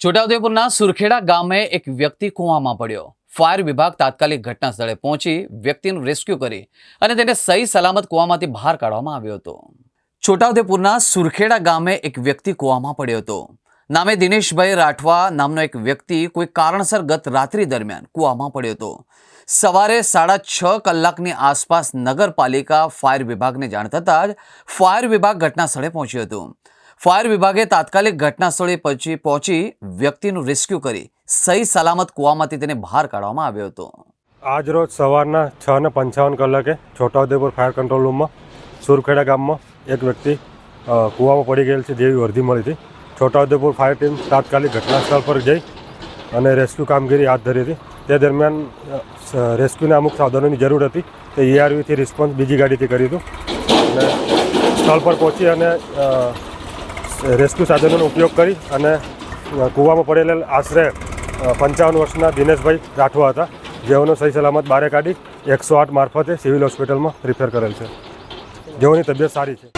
છોટાઉદેપુરના સુરખેડા ગામે એક વ્યક્તિ કૂવામાં પડ્યો. ફાયર વિભાગ તાત્કાલિક ઘટના સ્થળે પહોંચી વ્યક્તિનું રેસ્ક્યુ કરી અને તેને સહી સલામત કૂવામાંથી બહાર કાઢવામાં આવ્યો હતો. છોટાઉદેપુરના સુરખેડા ગામે એક વ્યક્તિ કૂવામાં પડ્યો હતો. નામે દિનેશભાઈ રાઠવા નામનો એક વ્યક્તિ કોઈ કારણસર ગત રાત્રિ દરમિયાન કૂવામાં પડ્યો હતો. સવારે સાડા છ કલાકની આસપાસ નગરપાલિકા ફાયર વિભાગને જાણ થતાં જ ફાયર વિભાગ ઘટના સ્થળે પહોંચ્યું હતું. ફાયર વિભાગે તાત્કાલિક ઘટના સ્થળે પહોંચી પહોંચી વ્યક્તિનું રેસ્ક્યુ કરી સહી સલામત કૂવામાંથી તેને બહાર કાઢવામાં આવ્યો હતો. આજ રોજ સવારના છ ને પંચાવન કલાકે છોટાઉદેપુર ફાયર કંટ્રોલ રૂમમાં, સુરખેડા ગામમાં એક વ્યક્તિ કૂવામાં પડી ગયેલ છે જેવી વર્દી મળી હતી. છોટાઉદેપુર ફાયર ટીમ તાત્કાલિક ઘટના સ્થળ પર જઈ અને રેસ્ક્યુ કામગીરી હાથ ધરી હતી. તે દરમિયાન રેસ્ક્યુના અમુક સાધનોની જરૂર હતી. તે ઈઆરવીથી રિસ્પોન્સ બીજી ગાડીથી કર્યું હતું. અને સ્થળ પર પહોંચી અને રેસ્ક્યુ સાધનોનો ઉપયોગ કરી અને કૂવામાં પડેલા આશરે પંચાવન વર્ષના દિનેશભાઈ રાઠવા હતા, જેઓનો સહી સલામત બારે કાઢી એકસો આઠ મારફતે સિવિલ હોસ્પિટલમાં રિફેર કરેલ છે. જેઓની તબિયત સારી છે.